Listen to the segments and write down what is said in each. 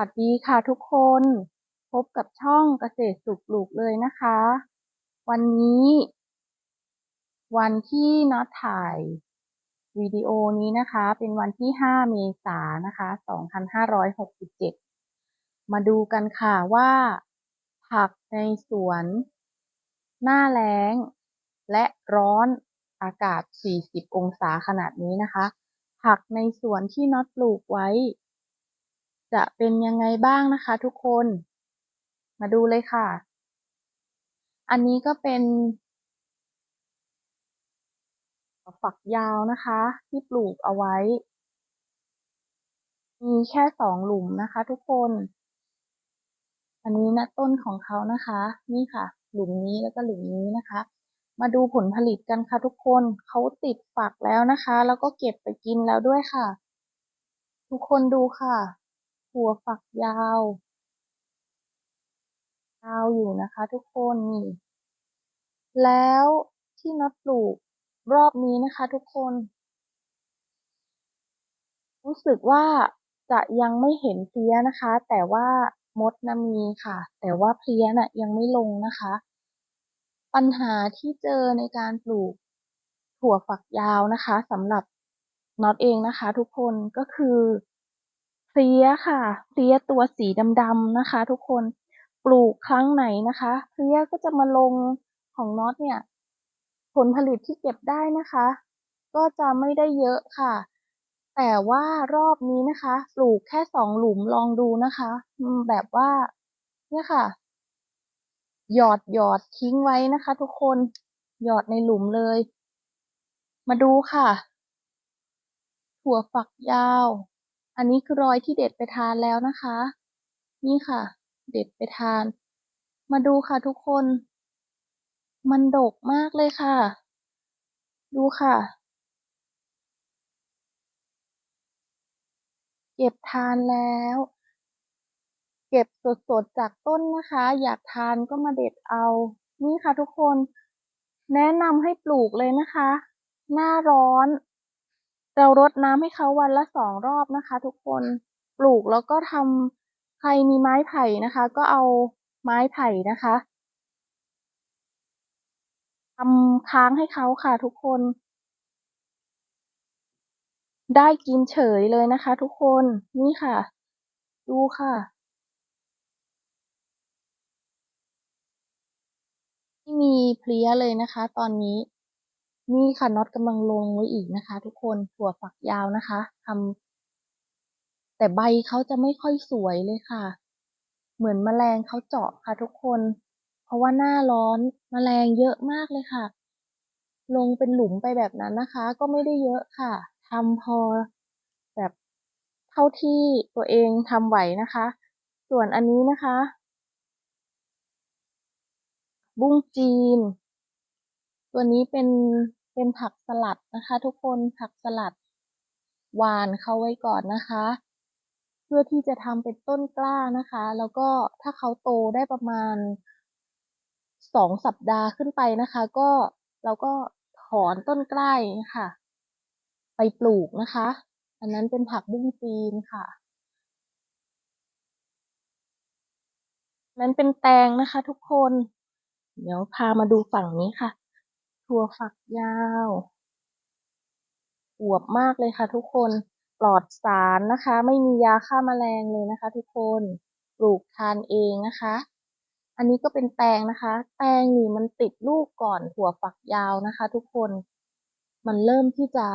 วัสดีค่ะทุกคน พบกับช่องเกษตรสุขปลูกเลยนะคะ วันนี้ วันที่น็อตถ่ายวิดีโอนี้นะคะ เป็นวันที่ 5 เมษายนนะคะ 2567 มาดูกันค่ะว่า ผักในสวน หน้าแล้ง และร้อนอากาศ 40 องศาขนาดนี้นะคะ ผักในสวนที่น็อตปลูกไว้ จะเป็นยังไงบ้างนะคะ ทุกคน มาดูเลยค่ะ อันนี้ก็เป็น ฝักยาวนะคะ ที่ปลูกเอาไว้ มีแค่สองหลุมนะคะ ทุกคน อันนี้นะต้นของเขานะคะ นี่ค่ะ หลุมนี้แล้วก็หลุมนี้นะคะ มาดูผลผลิตกันค่ะทุกคนเขาติดฝักแล้วนะคะ แล้วก็เก็บไปกินแล้วด้วยค่ะ ทุกคนดูค่ะ ถั่วฝักยาว ยาวอยู่นะคะทุกคนนี่ แล้วที่นับปลูกรอบนี้นะคะทุกคน รู้สึกว่าจะยังไม่เห็นเพลี้ยนะคะ แต่ว่ามดนะมีค่ะ แต่ว่าเพลี้ยน่ะยังไม่ลงนะคะ ปัญหาที่เจอในการปลูกถั่วฝักยาวนะคะสำหรับน็อตเองนะคะ ทุกคนก็คือ เพลี้ยค่ะ เพลี้ยตัวสีดำๆนะคะ ทุกคน ปลูกครั้งไหนนะคะ เพลี้ยก็จะมาลงของน็อตเนี่ย ผลผลิตที่เก็บได้นะคะ ก็จะไม่ได้เยอะค่ะ แต่ว่ารอบนี้นะคะ ปลูกแค่สองหลุมลองดูนะคะ แบบว่า เนี่ยค่ะ หยอดหยอดทิ้งไว้นะคะ ทุกคน หยอดในหลุมเลย มาดูค่ะ ถั่วฝักยาว อันนี้คือรอยที่เด็ดไปทานแล้วนะคะ นี่ค่ะ เด็ดไปทาน มาดูค่ะทุกคน มันดกมากเลยค่ะ ดูค่ะ เก็บทานแล้ว เก็บสดๆจากต้นนะคะ อยากทานก็มาเด็ดเอา นี่ค่ะทุกคน แนะนำให้ปลูกเลยนะคะ หน้าร้อน เรารดน้ำให้เขาวันละสองรอบนะคะ ทุกคนปลูกแล้วก็ทำใครมีไม้ไผ่นะคะ ก็เอาไม้ไผ่นะคะทำค้างให้เขาค่ะทุกคน ได้กินเฉยเลยนะคะ ทุกคนนี่ค่ะ ดูค่ะไม่มีเพลี้ยเลยนะคะ ตอนนี้ นี่ค่ะน็อตกำลังลงไว้อีกนะคะ ทุกคนถั่วฝักยาวนะคะทำแต่ใบเขาจะไม่ค่อยสวยเลยค่ะ เหมือนแมลงเขาเจาะค่ะทุกคน เพราะว่าหน้าร้อนมแมลงเยอะมากเลยค่ะ ลงเป็นหลุมไปแบบนั้นนะคะ ก็ไม่ได้เยอะค่ะทำพอแบบเท่าที่ตัวเองทำไหวนะคะ ส่วนอันนี้นะคะ บุ้งจีน ตัวนี้เป็น เป็นผักสลัดนะคะ ทุกคนผักสลัดหวานเขาไว้ก่อนนะคะ เพื่อที่จะทำเป็นต้นกล้านะคะ แล้วก็ถ้าเขาโตได้ประมาณสองสัปดาห์ขึ้นไปนะคะ ก็เราก็ถอนต้นกล้าค่ะ ไปปลูกนะคะ อันนั้นเป็นผักบุ้งจีนค่ะนั้นเป็นแตงนะคะ ทุกคน เดี๋ยวพามาดูฝั่งนี้ค่ะ ถั่วฝักยาวอวบมากเลยค่ะทุกคนปลอดสารนะคะ ไม่มียาฆ่ามาแมลงเลยนะคะ ทุกคนปลูกทานเองนะคะ อันนี้ก็เป็นแตงนะคะ แตงนี่มันติดลูกก่อนถั่วฝักยาวนะคะ ทุกคน มันเริ่มที่จะ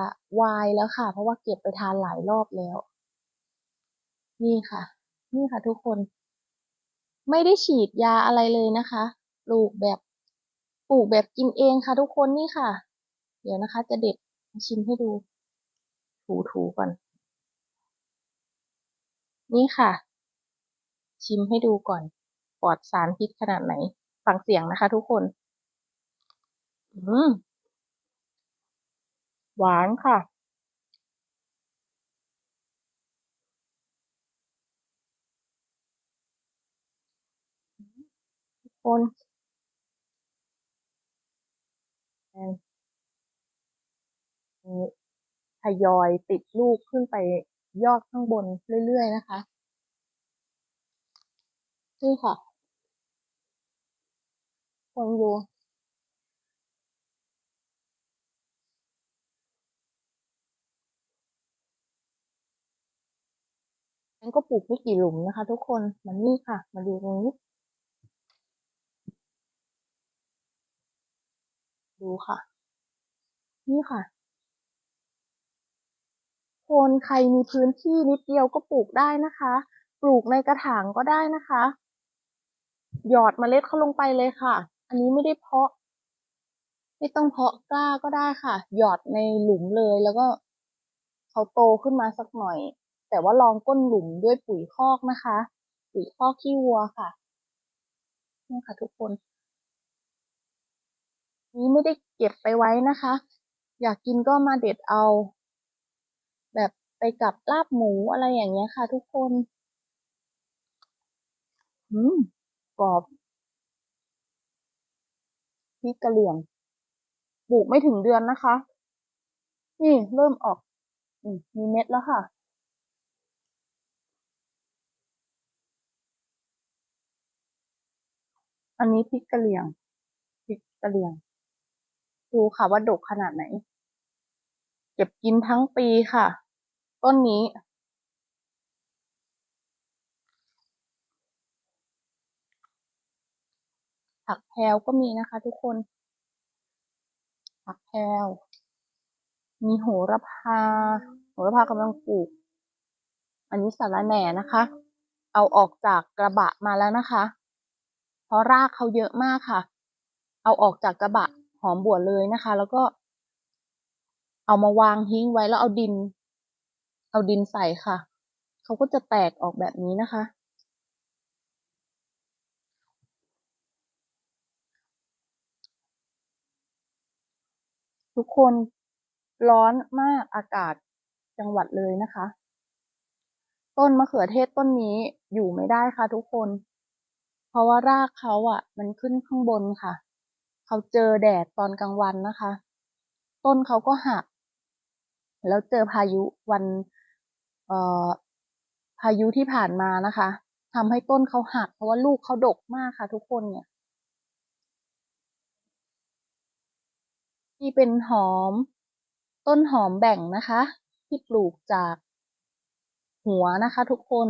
วายแล้วค่ะ เพราะว่าเก็บไปทานหลายรอบแล้ว นี่ค่ะ นี่ค่ะทุกคน ไม่ได้ฉีดยาอะไรเลยนะคะ ปลูกแบบ ปลูกแบบกินเองค่ะทุกคนนี่ค่ะ เดี๋ยวนะคะ จะเด็ดชิมให้ดู ถูๆก่อน นี่ค่ะ ชิมให้ดูก่อน ปลอดสารพิษขนาดไหน ฟังเสียงนะคะทุกคน อืมหวานค่ะทุกคน ทยอยติดลูกขึ้นไปยอดข้างบนเรื่อยๆนะคะ นี่ค่ะคนดูมันก็ปลูกไม่กี่หลุมนะคะ ทุกคน มันนี่ค่ะ มาดูตรงนี้ ดูค่ะ นี่ค่ะ คนใครมีพื้นที่นิดเดียวก็ปลูกได้นะคะ ปลูกในกระถางก็ได้นะคะ หยอดเมล็ดเข้าลงไปเลยค่ะ อันนี้ไม่ได้เพาะ ไม่ต้องเพาะกล้าก็ได้ค่ะ หยอดในหลุมเลยแล้วก็เขาโตขึ้นมาสักหน่อย แต่ว่าลองก้นหลุมด้วยปุ๋ยคอกนะคะ ปุ๋ยคอกขี้วัวค่ะนี่ค่ะทุกคน นี้ไม่ได้เก็บไปไว้นะคะ อยากกินก็มาเด็ดเอา แบบไปกับลาบหมูอะไรอย่างเงี้ยค่ะ ทุกคนอืมกรอบพริกกะเหรี่ยงปลูกไม่ถึงเดือนนะคะ นี่เริ่มออกอมมีเม็ดแล้วค่ะ อันนี้พริกกะเหรี่ยงพริกกะเหรี่ยง ดูค่ะว่าดกขนาดไหน เก็บกินทั้งปีค่ะ ต้นนี้ ผักแพรวก็มีนะคะทุกคน ผักแพรวมีโหระพา โหระพากำลังปลูก อันนี้สาระแหน่นะคะ เอาออกจากกระบะมาแล้วนะคะ เพราะรากเขาเยอะมากค่ะ เอาออกจากกระบะ หอมบัวเลยนะคะ แล้วก็ เอามาวางทิ้งไว้แล้วเอาดิน เอาดินใส่ค่ะ เขาก็จะแตกออกแบบนี้นะคะ ทุกคนร้อนมากอากาศจังหวัดเลยนะคะ ต้นมะเขือเทศต้นนี้อยู่ไม่ได้ค่ะทุกคน เพราะว่ารากเขาอะ มันขึ้นข้างบนค่ะ เขาเจอแดดตอนกลางวันนะคะ ต้นเขาก็หัก แล้วเจอพายุวันเอ่อพายุที่ผ่านมานะคะทำให้ต้นเขาหัก เพราะว่าลูกเขาดกมากค่ะ ทุกคนเนี่ย ที่เป็นหอม ต้นหอมแบ่งนะคะ ที่ปลูกจากหัวนะคะ ทุกคน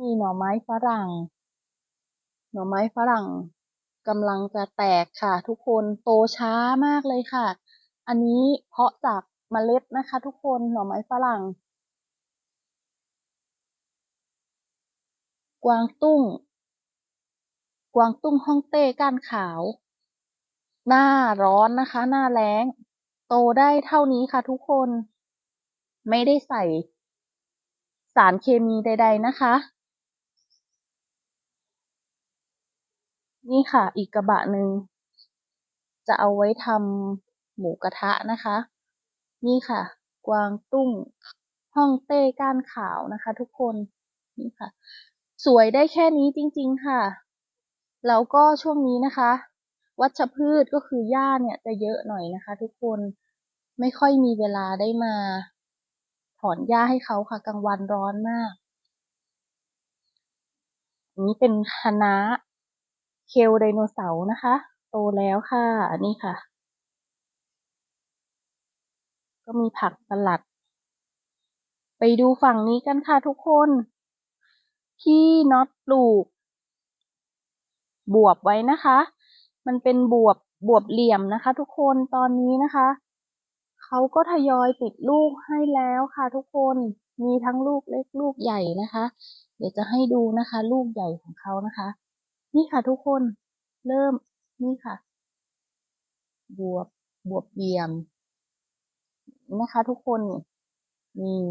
มีหน่อไม้ฝรั่ง หน่อไม้ฝรั่งกำลังจะแตกค่ะ ทุกคนโตช้ามากเลยค่ะ อันนี้เพาะจากเมล็ดนะคะ ทุกคนหน่อไม้ฝรั่ง กวางตุ้ง กวางตุ้งฮ่องเต้ก้านขาว หน้าร้อนนะคะ หน้าแล้ง โตได้เท่านี้ค่ะ ทุกคนไม่ได้ใส่สารเคมีใด ๆ นะคะ นี่ค่ะ อีกกระบะหนึ่งจะเอาไว้ทำหมูกระทะนะคะ นี่ค่ะ กวางตุ้งฮ่องเต้ก้านขาวนะคะ ทุกคนนี่ค่ะ สวยได้แค่นี้จริง ๆค่ะ แล้วก็ช่วงนี้นะคะ วัชพืชก็คือหญ้าเนี่ยจะเยอะหน่อยนะคะ ทุกคนไม่ค่อยมีเวลาได้มา ถอนหญ้าให้เขาค่ะกลางวันร้อนมากนนี้เป็นคะน้า เคลไดโนเสาร์นะคะ โตแล้วค่ะอันนี้ค่ะ ก็มีผักสลัด ไปดูฝั่งนี้กันค่ะทุกคน ที่น็อตปลูก บวบไว้นะคะ มันเป็นบวบบวบเหลี่ยมนะคะ ทุกคนตอนนี้นะคะเขาก็ทยอยติดลูกให้แล้วค่ะ ทุกคนมีทั้งลูกเล็กลูกใหญ่นะคะ เดี๋ยวจะให้ดูนะคะ ลูกใหญ่ของเขานะคะ นี่ค่ะทุกคนเริ่มนี่ค่ะ บวบบวบเหลี่ยม นะคะ ทุกคนนี่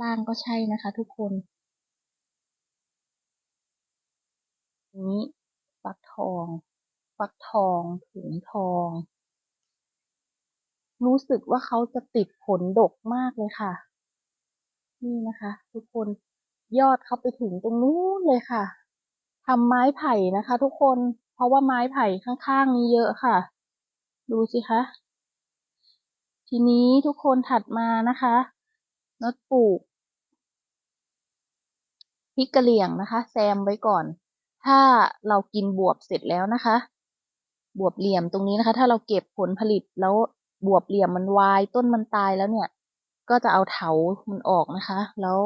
ล่างก็ใช่นะคะ ทุกคนนี้ฟักทองฟักทองถุงทอง รู้สึกว่าเขาจะติดผลดกมากเลยค่ะ นี่นะคะ ทุกคน ยอดเขาไปถึงตรงนู้นเลยค่ะทำไม้ไผ่นะคะ ทุกคน เพราะว่าไม้ไผ่ข้างๆนี้เยอะค่ะ ดูสิคะ ทีนี้ทุกคนถัดมานะคะน็อตปลูกพริกกะเหรี่ยงนะคะ แซมไว้ก่อน ถ้าเรากินบวบเสร็จแล้วนะคะ บวบเหลี่ยมตรงนี้นะคะ ถ้าเราเก็บผลผลิตแล้วบวบเหลี่ยมมันวายต้นมันตายแล้วเนี่ย ก็จะเอาเถามันออกนะคะ แล้ว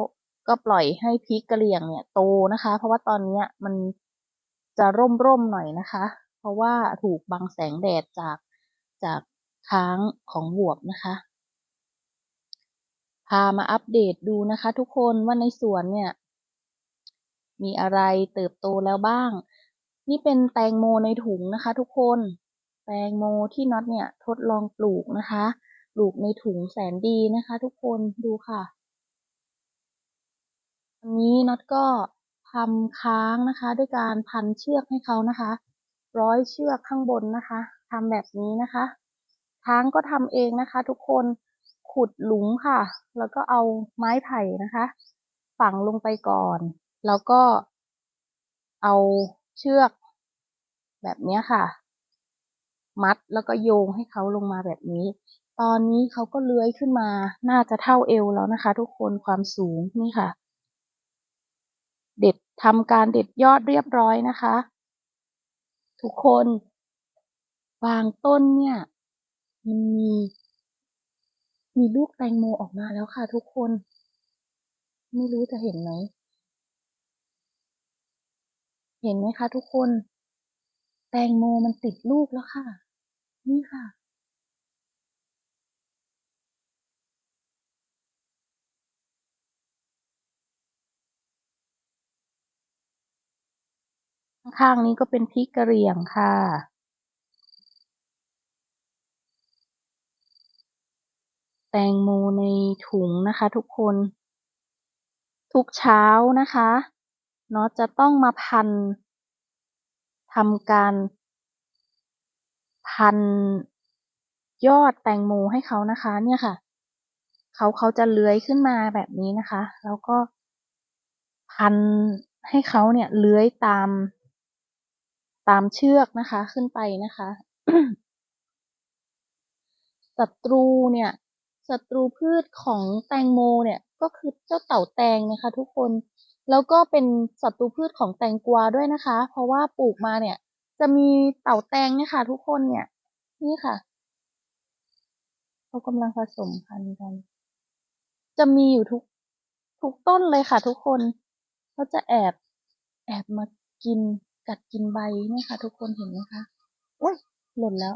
ก็ปล่อยให้พริกกระเหรี่ยงเนี่ยโตนะคะ เพราะว่าตอนเนี้ยมันจะร่มๆหน่อยนะคะ เพราะว่าถูกบังแสงแดดจากจากค้างของบวบนะคะ พามาอัปเดตดูนะคะ ทุกคนว่าในสวนเนี่ย มีอะไรเติบโตแล้วบ้าง นี่เป็นแตงโมในถุงนะคะ ทุกคนแตงโมที่น็อตเนี่ยทดลองปลูกนะคะ ปลูกในถุงแสนดีนะคะ ทุกคนดูค่ะ อันนี้น็อตก็ทำค้างนะคะ ด้วยการพันเชือกให้เขานะคะ ร้อยเชือกข้างบนนะคะทำแบบนี้นะคะค้างก็ทำเองนะคะ ทุกคนขุดหลุมค่ะ แล้วก็เอาไม้ไผ่นะคะ ฝังลงไปก่อน แล้วก็เอาเชือกแบบนี้ค่ะ มัดแล้วก็โยงให้เขาลงมาแบบนี้ ตอนนี้เขาก็เลื้อยขึ้นมา น่าจะเท่าเอวแล้วนะคะ ทุกคนความสูงนี่ค่ะ เด็ดทำการเด็ดยอดเรียบร้อยนะคะ ทุกคนบางต้นเนี่ยมันมีมีลูกแตงโมออกมาแล้วค่ะ ทุกคน ไม่รู้จะเห็นไหมเห็นไหมคะ ทุกคน แตงโมมันติดลูกแล้วค่ะ นี่ค่ะ ข้างๆนี้ก็เป็นพริกกะเหรี่ยงค่ะ แตงโมในถุงนะคะทุกคน ทุกเช้านะคะเนาะจะต้องมาพันทำการ พันยอดแตงโมให้เขานะคะ เนี่ยค่ะ เขาเขาจะเลื้อยขึ้นมาแบบนี้นะคะ แล้วก็พันให้เขาเนี่ยเลื้อยตาม ตามเชือกนะคะขึ้นไปนะคะศัตรูเนี่ยศัตรูพืชของแตงโมเนี่ยก็คือเจ้าเต่าแตงนะคะ ทุกคนแล้วก็เป็นศัตรูพืชของแตงกวาด้วยนะคะ เพราะว่าปลูกมาเนี่ย จะมีเต่าแตงเนี่ยค่ะ ทุกคนเนี่ย นี่ค่ะเขากำลังผสมพันธุ์กัน จะมีอยู่ทุกทุกต้นเลยค่ะ ทุกคนเขาจะแอบแอบมากิน กัดกินใบเนี่ยค่ะ ทุกคนเห็นไหมคะอุ้ยหล่นแล้ว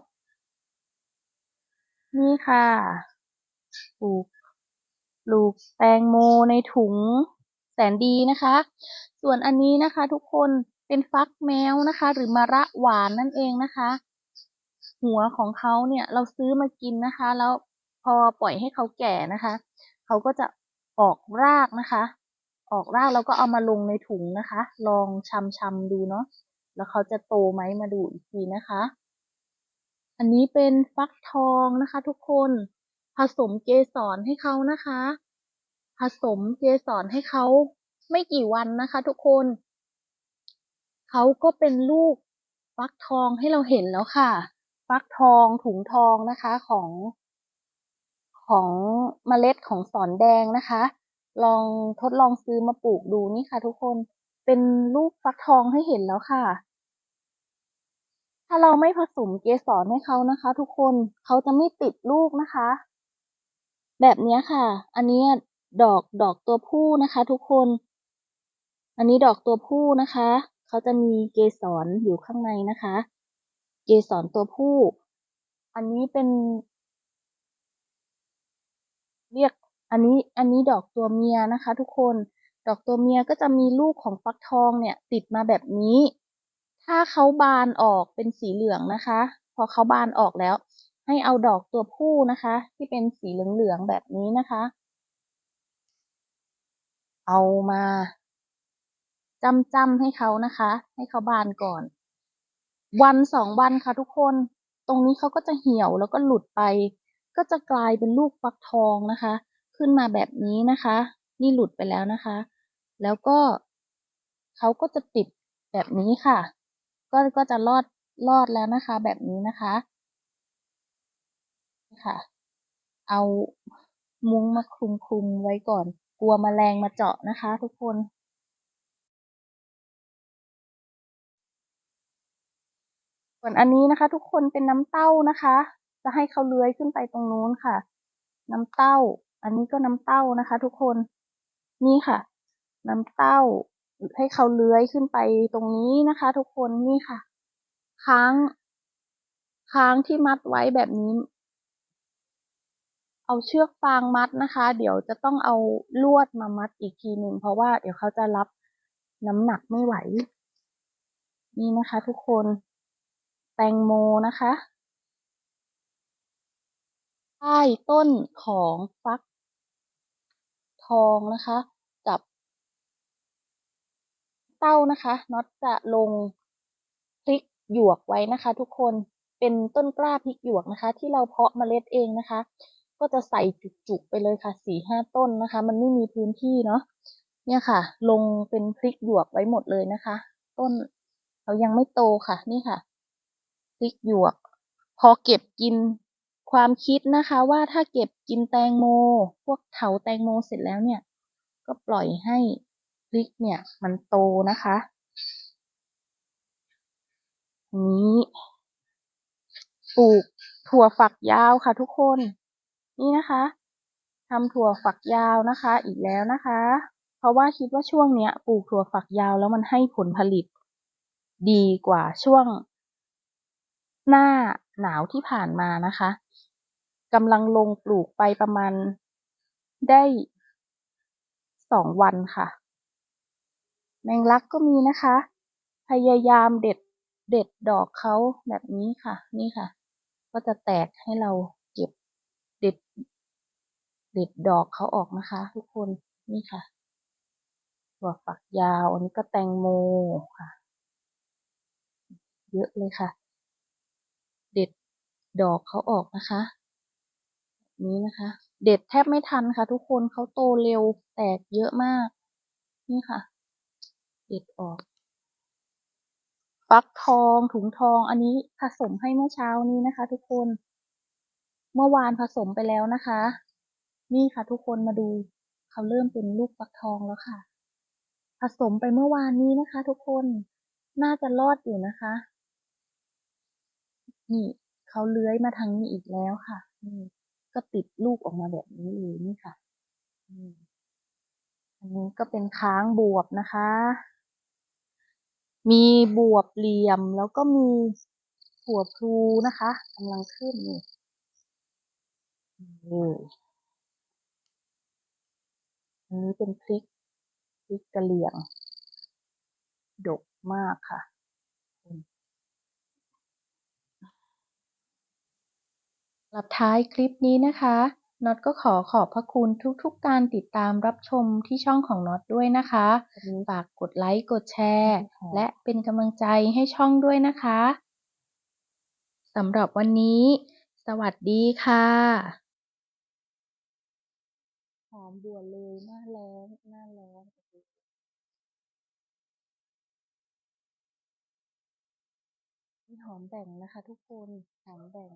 นี่ค่ะปลูกปลูกแตงโมในถุงแสนดีนะคะ ส่วนอันนี้นะคะ ทุกคนเป็นฟักแมวนะคะ หรือมะระหวานนั่นเองนะคะ หัวของเขาเนี่ยเราซื้อมากินนะคะ แล้วพอปล่อยให้เขาแก่นะคะ เขาก็จะออกรากนะคะ ออกรากแล้วก็เอามาลงในถุงนะคะ ลองชำชำดูเนาะแล้วเขาจะโตไหมมาดูอีกทีนะคะ อันนี้เป็นฟักทองนะคะ ทุกคนผสมเกสรให้เขานะคะ ผสมเกสรให้เขาไม่กี่วันนะคะ ทุกคนเขาก็เป็นลูกฟักทองให้เราเห็นแล้วค่ะ ฟักทองถุงทองนะคะของของเมล็ดของสอนแดงนะคะ ลองทดลองซื้อมาปลูกดูนี่ค่ะ ทุกคนเป็นลูกฟักทองให้เห็นแล้วค่ะ ถ้าเราไม่ผสมเกสรให้เขานะคะ ทุกคนเขาจะไม่ติดลูกนะคะ แบบนี้ค่ะ อันนี้ดอกดอกตัวผู้นะคะ ทุกคน อันนี้ดอกตัวผู้นะคะเขาจะมีเกสรอยู่ข้างในนะคะ เกสรตัวผู้ อันนี้เป็น เรียก อันนี้อันนี้ดอกตัวเมียนะคะ ทุกคน ดอกตัวเมียก็จะมีลูกของฟักทองเนี่ยติดมาแบบนี้ ถ้าเขาบานออกเป็นสีเหลืองนะคะ พอเขาบานออกแล้ว ให้เอาดอกตัวผู้นะคะ ที่เป็นสีเหลืองๆแบบนี้นะคะ เอามาจำจำให้เขานะคะ ให้เขาบานก่อน วันสองวันค่ะทุกคน ตรงนี้เขาก็จะเหี่ยวแล้วก็หลุดไป ก็จะกลายเป็นลูกฟักทองนะคะ ขึ้นมาแบบนี้นะคะ นี่หลุดไปแล้วนะคะ แล้วก็เขาก็จะติดแบบนี้ค่ะ ก็ก็จะรอดรอดแล้วนะคะ แบบนี้นะคะค่ะ เอามุ้งมาคลุมคลุมไว้ก่อน กลัวมแมลงมาเจาะนะคะ ทุกคนส่วนอันนี้นะคะ ทุกคนเป็นน้ำเต้านะคะ จะให้เขาเลื้อยขึ้นไปตรงนู้นค่ะ น้ำเต้า อันนี้ก็น้ำเต้านะคะ ทุกคนนี่ค่ะ น้ำเต้าให้เขาเลื้อยขึ้นไปตรงนี้นะคะ ทุกคนนี่ค่ะ ค้าง ค้างที่มัดไว้แบบนี้ เอาเชือกฟางมัดนะคะ เดี๋ยวจะต้องเอาลวดมามัดอีกทีหนึ่งเพราะว่าเดี๋ยวเขาจะรับน้ำหนักไม่ไหว นี่นะคะ ทุกคนแตงโมนะคะใต้ต้นของฟัก ทองนะคะ กับ เต้านะคะน็อตจะลงพริกหยวกไว้นะคะ ทุกคนเป็นต้นกล้าพริกหยวกนะคะ ที่เราเพาะเมล็ดเองนะคะ ก็จะใส่จุกๆไปเลยค่ะสี่ห้าต้นนะคะ มันไม่มีพื้นที่เนาะเนี่ยค่ะ ลงเป็นพริกหยวกไว้หมดเลยนะคะ ต้นเขายังไม่โตค่ะ นี่ค่ะพริกหยวก พอเก็บกิน ความคิดนะคะว่าถ้าเก็บกินแตงโม พวกเถาแตงโมเสร็จแล้วเนี่ย ก็ปล่อยให้พริกเนี่ยมันโตนะคะนี้ปลูกถั่วฝักยาวค่ะทุกคน นี่นะคะทำถั่วฝักยาวนะคะ อีกแล้วนะคะ เพราะว่าคิดว่าช่วงเนี้ยปลูกถั่วฝักยาวแล้วมันให้ผลผลิต ดีกว่าช่วง หน้าหนาวที่ผ่านมานะคะ กำลังลงปลูกไปประมาณได้สองวันค่ะ แมงลักก็มีนะคะ พยายามเด็ดเด็ดดอกเขาแบบนี้ค่ะ นี่ค่ะ ก็จะแตกให้เราเก็บเด็ด เด็ดดอกเขาออกนะคะ ทุกคนนี่ค่ะถั่วฝักยาว อันนี้ก็แตงโมค่ะ เยอะเลยค่ะ เด็ดดอกเขาออกนะคะ นี้นะคะ เด็ดแทบไม่ทันค่ะ ทุกคนเขาโตเร็วแตกเยอะมาก นี่ค่ะ เด็ดออกฟักทองถุงทองอันนี้ผสมให้เมื่อเช้านี้นะคะ ทุกคน เมื่อวานผสมไปแล้วนะคะ นี่ค่ะ ทุกคนมาดูเขาเริ่มเป็นลูกฟักทองแล้วค่ะ ผสมไปเมื่อวานนี้นะคะ ทุกคนน่าจะรอดอยู่นะคะ นี่เขาเลื้อยมาทางนี้อีกแล้วค่ะนี่ ก็ติดลูกออกมาแบบนี้เลยนี่ค่ะอันนี้ก็เป็นค้างบวบนะคะ มีบวบเหลี่ยมแล้วก็มีถั่วพลูนะคะกำลังขึ้นนี่อันนี้เป็นพริกพริกกะเหรี่ยง ดกมากค่ะห ลับท้ายคลิปนี้นะคะน็อตก็ขอขอบพระคุณทุกๆการติดตามรับชมที่ช่องของน็อตด้วยนะคะฝากกดไลค์กดแชร์ และเป็นกำลังใจให้ช่องด้วยนะคะสำหรับวันนี้ สวัสดีค่ะหอมบัวเลยหน้าแล้งหน้าแล้งนี่หอมแบ่งนะคะทุกคนหอมแบ่ง